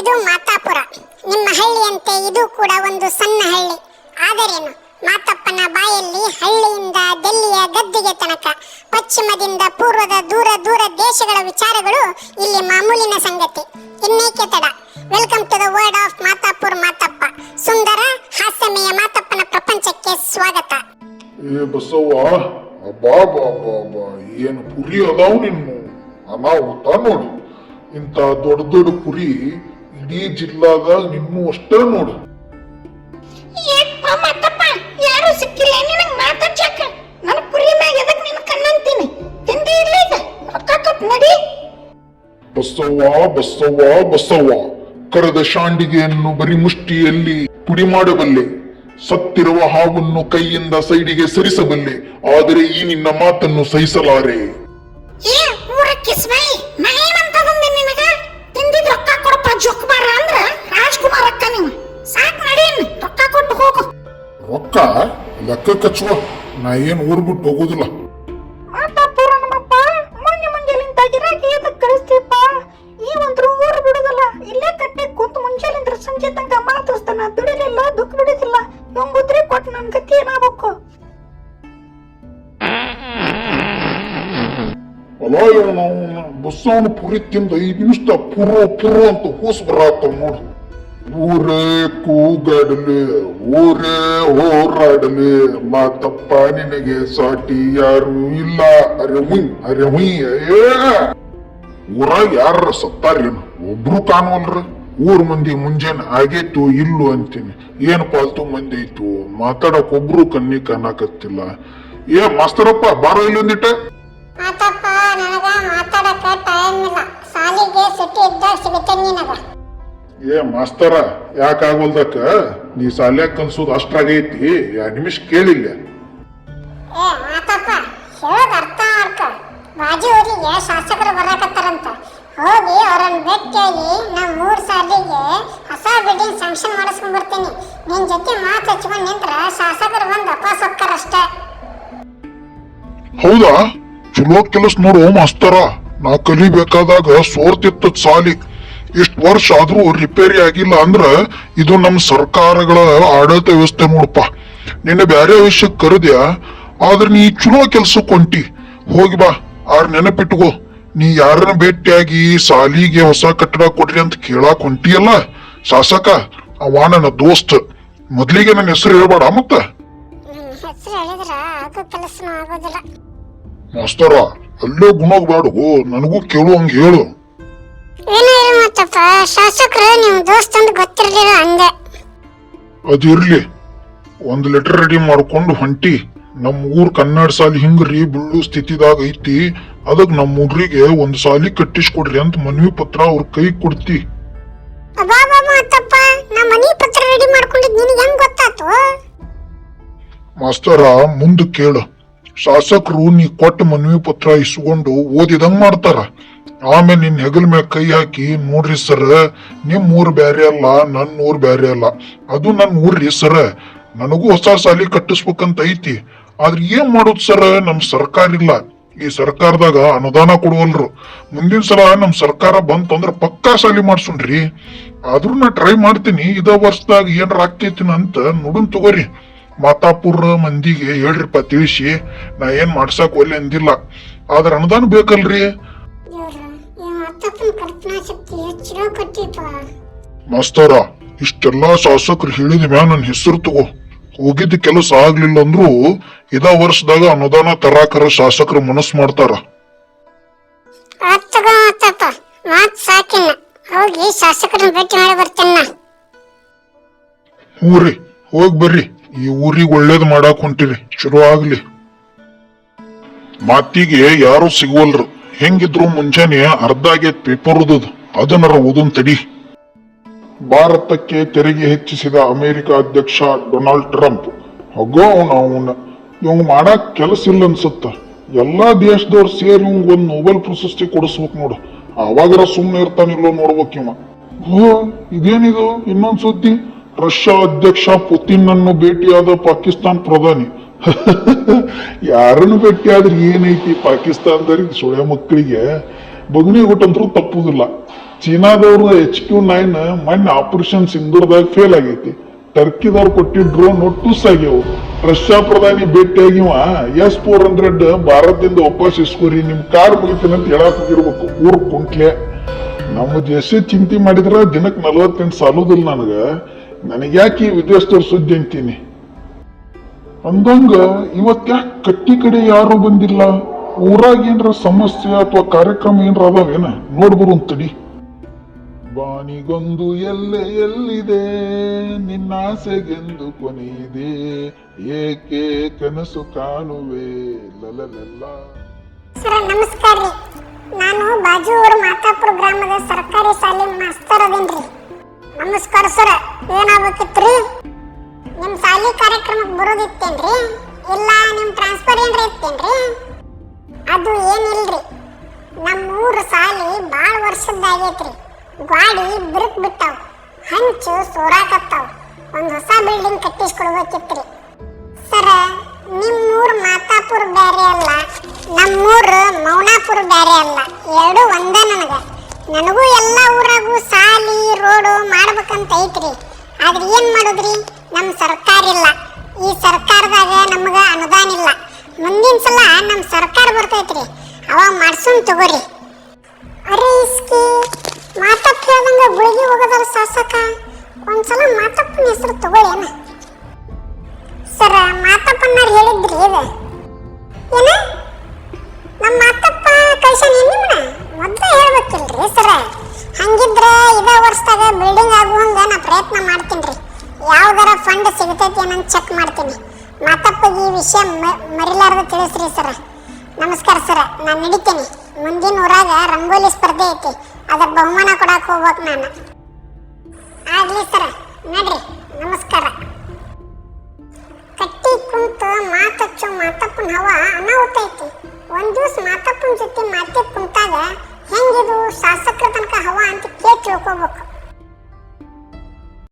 ಇದು ಮಾತಾಪುರ. ನಿಮ್ಮ ಹಳ್ಳಿಯಂತೆ ಇದು ಕೂಡ ಒಂದು ಸಣ್ಣ ಹಳ್ಳಿ. ಆದರೇನು? ಮಾತಪ್ಪನ ಬಾಯಲ್ಲಿ ಹಳ್ಳಿಯಿಂದ ದೆಲ್ಲಿಯ ಗದ್ದಿಗೆ ತನಕ, ಪಶ್ಚಿಮದಿಂದ ಪೂರ್ವದ ದೂರ ದೂರ ದೇಶಗಳ ವಿಚಾರಗಳು ಇಲ್ಲಿ ಮಾಮೂಲಿನ ಸಂಗತಿ. ಇನ್ನೇಕೆ ತಡ? Welcome to the world of Matapur Matappa. ಸುಂದರ, ಹಾಸ್ಯಮಯ ಮಾತಪ್ಪನ ಪ್ರಪಂಚಕ್ಕೆ ಸ್ವಾಗತ. ಏ ಬಸವ್ವ, ಅಬ್ಬಾ ಏನು ಪುರಿ ಅದಾವ್ ನಿನ್ನು? ಅನಾಹುತ ನೋಡು. ಇಂಥ ದೊಡ್ಡ ದೊಡ್ಡ ಪುರಿ ಇಡೀ ಜಿಲ್ಲಾಗ ನಿನ್ನೂ ಅಷ್ಟೇ ನೋಡು. ಯಾರು ಸಿಕ್ಕಿಲ್ಲ ನಿನಗ್ ಮಾತಾಡ್ಸಕ್ಕ ನನ್ನ ಕುರಿ ಮ್ಯಾಗ ಎದಕ್ ನಿನ್ ಕಣ್ಣಂತೀನಿ? ತಿಂದಿ ಇಲ್ಲ ಈಗ ರೊಕ್ಕ ಕೊಟ್ ನಡಿ. ಬಸವ್ವ ಬಸವ್ವ ಬಸವ್ವ ಕರೆದ ಶಾಂಡಿಗೆಯನ್ನು ಬರಿ ಮುಷ್ಟಿಯಲ್ಲಿ ಪುಡಿ ಮಾಡಬಲ್ಲೆ ಸತ್ತಿರುವ ಹಾವನ್ನು ಕೈಯಿಂದ ಸೈಡಿಗೆ ಸರಿಸಬಲ್ಲೆ ಆದರೆ ಈ ನಿನ್ನ ಮಾತನ್ನು ಸಹಿಸಲಾರೆ. ಏ ಊರ ಕಿಸ್ಮೈ ನಾ ಏನಂತದಂದೆ ನಿನಗ ತಿಂದಿದ್ ರೊಕ್ಕ ಜೋಕ್ಬಾರ ಅಂದ್ರ ರಾಜ್ಕುಮಾರ್ ಅಕ್ಕ ನೀವು. ಸಾಕ್ ನಡೀನ್ ರೊಕ್ಕ ಕೊಟ್ಟು ಹೋಗು. ರೊಕ್ಕ? ಲೆಕ್ಕ ಕಚ್ಚುವ? ನಾ ಏನ್ ಊರ್ ಬಿಟ್ಟು ಹೋಗೋದಿಲ್ಲ. ಮಾತಾಪುರ ನಮ್ಮಪ್ಪ ಬಸ್ಸವನು ಪುರಿ ತಿಂದ ಐದು ನಿಮಿಷ ಪುರು ಪುರು ಅಂತ ಕೂಸ್ ಬರತ್ತ ನೋಡು. ಊರೇ ಕೂಗಾಡಲೆ, ಊರೇ ಹೋರಾಡಲೆ, ಮಾತಪ್ಪ ನಿನಗೆ ಸಾಟಿ ಯಾರು ಇಲ್ಲ. ಅರೆ ಹುಯ್ ಅರೆ ಹುಯ್, ಏ! ಊರಾಗ ಯಾರ ಸತ್ತಾರೇನು ಒಬ್ರು ಕಾಣವಲ್ರ ಊರ್ ಮಂದಿ ಮುಂಜಾನೆ ಆಗೇತು, ಇಲ್ಲು ಅಂತೀನಿ. ಏನ್ ಪಾಲ್ತು ಮಂದಿ ಐತು ಮಾತಾಡಕ್ ಒಬ್ರು ಕಣ್ಣಿ ಕಾಣಕತ್ತಿಲ್ಲ. ಏ, ಮಾಸ್ತರಪ್ಪ, ಬಾರೋ ಇಲ್ಲೊಂದಿಟ್ಟೆ ಮಾತಪ್ಪ ನನಗ ಮಾತಾಡಕ ಟೈಮ್ ಇಲ್ಲ ಸಾಲಿಗೆ ಸುಟ್ಟಿ ಇದ್ದಾಗ ಸಿಗುತ್ತೆ ನಿನಗ. ಏ ಮಾಸ್ತರ ಯಾಕಾಗೋಲ್ದಕ್ಕ ನೀ ಸಾಲ್ಯಾಗ ಕನ್ಸೋದು ಅಷ್ಟಾಗೈತಿ ಯಾ ನಿಮಿಷ ಕೇಳಿಲ್ಲ. ಏ ಆತಪ್ಪ ಹೇಳೋದ್ ಅರ್ಥ ಮಾಡ್ಕೊ. ಬಾಜು ಊರಿಗೆ ಶಾಸಕರು ಬರಾಕತ್ತಾರಂತ. ಹೋಗಿ ಅವ್ರನ್ನ ಭೇಟಿಯಾಗಿ ನಾ ಮೂರ್ ಸಾಲಿಗೆ ಹೊಸ ಬಿಲ್ಡಿಂಗ್ ಸ್ಯಾಂಕ್ಷನ್ ಮಾಡಿಸ್ಕೊಂಡ್ ಬರ್ತೀನಿ. ನಿನ್ ಜೊತೆ ಮಾತು ಹಚ್ಕೊಂಡ್ ನಿಂತ್ರ ಶಾಸಕರು ಬಂದು ವಾಪಸ್ ಹೋಗ್ತಾರಷ್ಟೇ. ಹೌದಾ? ಚಲೋ ಕೆಲಸ ನೋಡು ಮಾಸ್ತರ ನಾ ಕಲಿಬೇಕಾದಾಗ ಸೋರ್ತಿತ್ತು ಸಾಲಿ ಇಷ್ಟು ವರ್ಷ ಆದ್ರೂ ರಿಪೇರಿ ಆಗಿಲ್ಲ ಅಂದ್ರ ಇದು ನಮ್ ಸರ್ಕಾರಗಳ ಆಡಳಿತ ವ್ಯವಸ್ಥೆ ನೋಡಪ್ಪ ನಿನ್ನ ಬ್ಯಾರೆ ವಿಷಯಕ್ಕೆ ಕರೆದ್ಯಾ ಆದ್ರೆ ನೀ ಚಲೋ ಕೆಲ್ಸಕ್ಕೆ ಹೊಂಟಿ ಹೋಗಿ ಬಾ ಆರ್ ನೆನಪಿಟ್ಕೋ ನೀ ಯಾರನ್ನ ಭೇಟಿಯಾಗಿ ಸಾಲಿಗೆ ಹೊಸ ಕಟ್ಟಡ ಕೊಡ್ರಿ ಅಂತ ಕೇಳಾಕ್ ಹೊಂಟಿಯಲ್ಲ ಶಾಸಕ ಅವ ನನ್ನ ದೋಸ್ತ್ ಮೊದ್ಲಿಗೆ ನನ್ನ ಹೆಸರು ಹೇಳ್ಬೇಡ ಮತ್ತ ಮಾಸ್ತರ ಅಲ್ಲೇ ಗುಣಗ್ ನನಗೂ ನನಗೂ ಕೇಳುವಂಗ ಹೇಳು. ಏನೋ ಇರು ಮಾತಪ್ಪ ಶಾಸಕರು ನಿಮ್ಮ ದೋಸ್ತ್ ಅಂತ ಗೊತ್ತಿರ್ಲಿಲ್ಲ ಅಂದೆ ಅದಿರ್ಲಿ. ಒಂದ್ ಲೆಟರ್ ರೆಡಿ ಮಾಡ್ಕೊಂಡು ಹೊಂಟಿ. ನಮ್ಮ ಊರ್ ಕನ್ನಡ ಸಾಲಿ ಹಿಂಗ್ರಿ ಬೀಳು ಸ್ಥಿತಿದಾಗ ಐತಿ. ಅದಕ್ ನಮ್ಮ ಹುಡ್ರಿಗೆ ಒಂದ್ ಸಾಲಿ ಕಟ್ಟಿಸ್ಕೊಡ್ರಿ ಅಂತ ಮನವಿ ಪತ್ರ ಅವ್ರ ಕೈ ಕೊಡ್ತಿ. ಮಾಸ್ತರ ಮುಂದ್ ಕೇಳು. ಶಾಸಕರು ನೀ ಕೊಟ್ಟ ಮನವಿ ಪತ್ರ ಇಸ್ಕೊಂಡು ಓದಿದಂಗ್ ಮಾಡ್ತಾರ. ಆಮೇಲೆ ನಿನ್ ಹೆಗಲ್ ಮ್ಯಾಗ ಕೈ ಹಾಕಿ, ನೋಡ್ರಿ ಸರ್, ನಿಮ್ ಊರ್ ಬ್ಯಾರೆ ಅಲ್ಲ, ನನ್ ಊರ್ ಬ್ಯಾರೆ ಅಲ್ಲ. ಅದು ನನ್ ಊರ್ರಿ ಸರ್, ನನಗೂ ಹೊಸ ಸಾಲಿ ಕಟ್ಟಿಸ್ಬೇಕಂತ ಐತಿ. ಆದ್ರೆ ಏನ್ ಮಾಡೋದು ಸರ್, ನಮ್ ಸರ್ಕಾರ ಇಲ್ಲ. ಈ ಸರ್ಕಾರದಾಗ ಅನುದಾನ ಕೊಡುವಲ್ರು. ಮುಂದಿನ ಸಲ ನಮ್ ಸರ್ಕಾರ ಬಂತಂದ್ರ ಪಕ್ಕಾ ಸಾಲಿ ಮಾಡ್ಸುನ್ರಿ ಆದ್ರೂ ನಾ ಟ್ರೈ ಮಾಡ್ತೀನಿ, ಇದ ವರ್ಷದಾಗ ಏನ್ರ ಆಗ್ತೈತಿನ ಅಂತ ನೋಡನ್ ತಗೋರಿ. ಮಾತಾಪುರ ಮಂದಿಗೆ ಹೇಳ್ರಿಪ್ಪ ತಿಳಿಸಿ. ನಾ ಏನ್ ಮಾಡ್ಸಕ್ ಒಲ್ಲೆ ಅಂದಿಲ್ಲ. ಆದ್ರ ಅನುದಾನ ಬೇಕಲ್ರಿ? ಮಾಸ್ತರ ಇಷ್ಟೆಲ್ಲಾ ಶಾಸಕರು ಹೇಳಿದ ಮ್ಯಾ ನನ್ನ ಹೆಸರು ತಗೋ. ಹೋಗಿದ್ದ ಕೆಲಸ ಆಗ್ಲಿಲ್ಲ ಅಂದ್ರು ಇದ ವರ್ಷದಾಗ ಅನುದಾನ ತರಾಕರ ಶಾಸಕರು ಮನಸ್ ಮಾಡ್ತಾರ. ಹೋಗಿ ಶಾಸಕರನ್ನ ಭೇಟಿ ಮಾಡಿ ಬರ್ತೇನೆ. ಹ್ಞೂರಿ ಹೋಗಿ ಬರ್ರಿ. ಈ ಊರಿಗೆ ಒಳ್ಳೇದು ಮಾಡಾಕ್ ಹೊಂಟಿರಿ. ಶುರು ಆಗ್ಲಿ. ಮಾತಿಗೆ ಯಾರು ಸಿಗುವಲ್ರು. ಹೆಂಗಿದ್ರು ಮುಂಜಾನೆ ಅರ್ಧ ಆಗೇತ್ ಪೇಪರ್ ಓದೋದು. ಅದನ್ನರ ಓದನ್ ತಡಿ. ಭಾರತಕ್ಕೆ ತೆರಿಗೆ ಹೆಚ್ಚಿಸಿದ ಅಮೆರಿಕ ಅಧ್ಯಕ್ಷ ಡೊನಾಲ್ಡ್ ಟ್ರಂಪ್, ಹಗೋ ಅವನ ಅವನ ಇವಂಗ್ ಮಾಡಕ್ ಕೆಲಸ ಇಲ್ಲ ಅನ್ಸುತ್ತ. ಎಲ್ಲಾ ದೇಶದವ್ರು ಸೇರಿ ಇವಂಗ್ ಒಂದ್ ನೋಬೆಲ್ ಪ್ರಶಸ್ತಿ ಕೊಡಿಸ್ಬೇಕು ನೋಡು. ಅವಾಗರ ಸುಮ್ನೆ ಇರ್ತಾನಿಲ್ಲೋ ನೋಡ್ಬೇಕು ಇವ. ಇದೇನಿದು ಇನ್ನೊಂದ್ ಸುದ್ದಿ ರಷ್ಯಾ ಅಧ್ಯಕ್ಷ ಪುತಿನ್ ಅನ್ನು ಭೇಟಿಯಾದ ಪಾಕಿಸ್ತಾನ್ ಪ್ರಧಾನಿ. ಯಾರನ್ನು ಭೇಟಿಯಾದ್ರೆ ಏನೈತಿ ಪಾಕಿಸ್ತಾನದವ್ರಿಗೆ ಸುಳ್ಯ ಮಕ್ಕಳಿಗೆ. ಬಗ್ನಿ ಗುಟ್ಟಂತರೂ ತಪ್ಪುದಿಲ್ಲ. ಚೀನಾದವ್ರ ಎಚ್ ಕ್ಯೂ ನೈನ್ ಮೊನ್ನೆ ಆಪರೇಷನ್ ಸಿಂಧೂರ್ದಾಗ ಫೇಲ್ ಆಗೈತಿ. ಟರ್ಕಿದವ್ರು ಕೊಟ್ಟಿದ್ದ ಡ್ರೋನ್ ಟುಸ್ ಆಗ್ಯಾವು. ರಷ್ಯಾ ಪ್ರಧಾನಿ ಭೇಟಿಯಾಗಿವ ಎಸ್ ಫೋರ್ ಹಂಡ್ರೆಡ್ ಭಾರತದಿಂದ ವಾಪಸ್ ಇಸ್ಕೋರಿ, ನಿಮ್ ಕಾರ್ ಅಂತ ಹೇಳಕ್ ಹೋಗಿರ್ಬೇಕು. ಊರ್ ಕುಂಟ್ಲೆ. ನಮ್ಮ ದೇಶ ಚಿಂತೆ ಮಾಡಿದ್ರ ದಿನಕ್ಕೆ ನಲವತ್ತೆಂಟು ಸಾಲುದಿಲ್ಲ ನನಗ. ನನಗ್ಯಾಕೆ ಈ ವಿದ್ವಸ್ತರ ಸುದ್ದಿ ಅಂತೀನಿ? ಅಂದಂಗ ಇವತ್ ಯಾಕೆ ಕಟ್ಟಿ ಕಡೆ ಯಾರು ಬಂದಿಲ್ಲ. ಊರಾಗ ಏನರ ಸಮಸ್ಯೆ ಅಥವಾ ಕಾರ್ಯಕ್ರಮ ಏನರ ಅದಾವೇನ? ನೋಡ್ಬರು ತಡಿ. ಬಾನಿಗೊಂದು ಎಲ್ಲೆ ಎಲ್ಲಿದೆ? ನಿನ್ನ ಆಸೆಗೆಂದು ಕೊನೆಯಿದೆ. ಏಕೆ ಕನಸು ಕಾಣುವೆ? ಲಲಲೆಲ್ಲ ನಮಸ್ಕಾರ ಏನಾಗ್ಬೇಕಿತ್ರಿ ನಿಮ್ ಸಾಲಿ ಕಾರ್ಯಕ್ರಮಕ್ಕೆ ಬರೋದಿತ್ತೇನ್ರಿ ಇಲ್ಲ ನಿಮ್ ಟ್ರಾನ್ಸ್ಫರ್ ಏನ್ರಿ ಇತ್ತೇನ್ರಿ? ಅದು ಏನಿಲ್ರಿ? ನಮ್ಮ ಊರ ಸಾಲಿ ಭಾಳ ವರ್ಷದ್ದಾಗೈತ್ರಿ. ಗಾಡಿ ಬಿರುಕ್ ಬಿಟ್ಟಾವ್. ಹಂಚು ಸೋರಾಕತ್ತಾವ್. ಒಂದು ಹೊಸ ಬಿಲ್ಡಿಂಗ್ ಕಟ್ಟಿಸ್ಕೊಡ್ಬೇಕಿತ್ರಿ. ಸರ, ನಿಮ್ಮೂರು ಮಾತಾಪುರ ಬ್ಯಾರೆ ಅಲ್ಲ, ನಮ್ಮೂರು ಮೌನಾಪುರ ಬ್ಯಾರೆ ಅಲ್ಲ. ಎರಡು ಒಂದೇ ನನಗೆ. ನನಗೂ ಎಲ್ಲ ಊರಾಗೂ ಸಾಲಿ ರೋಡು ಮಾಡ್ಬೇಕಂತ ಐತ್ರಿ ಆದ್ರೆ ಏನ್ ಮಾಡುದ್ರಿ? ನಮ್ ಸರ್ಕಾರ ಇಲ್ಲ. ಈ ಸರ್ಕಾರದಾಗ ನಮಗ ಅನುದಾನ ಇಲ್ಲ. ಮುಂದಿನ ಸಲ ನಮ್ ಸರ್ಕಾರ ಬರ್ತೈತ್ರಿ. ಅವಾಗ ಮಾಡ್ಸುನ್ ತಗೋರಿ. ಅರೆ ಇಸ್ಕಿ, ಮಾತಪ್ಪ ಹೇಳ್ದಂಗ ಗುಳಿಗೆ ಹೋಗೋದಲ್ಲ ಶಾಸಕ? ಒಂದ್ಸಲ ಮಾತಪ್ಪನ ಹೆಸರು ತಗೊಳ್ಳೇನ ಸರ ಮಾತಪ್ಪನಾರ್ ಹೇಳಿದ್ರಿ ಇದು ಏನ? ನಮ್ಮ ಮಾತಪ್ಪ ಕಳ್ಸನ್ ನಿಮ್ಮನ್ನ ಮೊದಲೇ ಹೇಳ್ಬೇಕಿಲ್ರಿ ಸರ. ಹಂಗಿದ್ರ ಇದ ವರ್ಷದಾಗ ಬಿಲ್ಡಿಂಗ್ ಆಗುವಂಗ ನಾ ಪ್ರಯತ್ನ ಮಾಡ್ತೀನಿ ಯಾವ್ದಾರ ಫಂಡ್ ಸಿಗತೈತಿ ಅನ್ನ ಚೆಕ್ ಮಾಡ್ತೀನಿ. ಮಾತಪ್ಪಗೆ ಈ ವಿಷಯ ಮರಿಲಾರ್ದ ತಿಳಿಸ್ರಿ ಸರ ನಮಸ್ಕಾರ ಸರ ನಾನು ನಡಿತೀನಿ. ಮುಂದಿನ ಊರಾಗ ರಂಗೋಲಿ ಸ್ಪರ್ಧೆ ಐತಿ. ಅದಕ್ಕೆ ಬಹುಮಾನ ಕೊಡಕ್ಕೆ ಹೋಗ್ಬೇಕು ನಾನು. ಆಗ್ಲಿ ಸರ ನಡ್ರಿ. ನಮಸ್ಕಾರ. ಕಟ್ಟಿ ಕುಂತು ಮಾತಚ್ಚು ಮಾತಪ್ಪನ ಹವ ಅನಾಹುತ ಐತಿ. ಒಂದು ದಿವಸ ಮಾತಪ್ಪನ ಜೊತೆ ಮಾತೆ ಕುಂತಾಗ ಹೆಂಗಿದು ಶಾಸಕರ ತನಕ ಹವ ಅಂತ ಕೇಳಿ ತಿಳ್ಕೊಬೇಕು.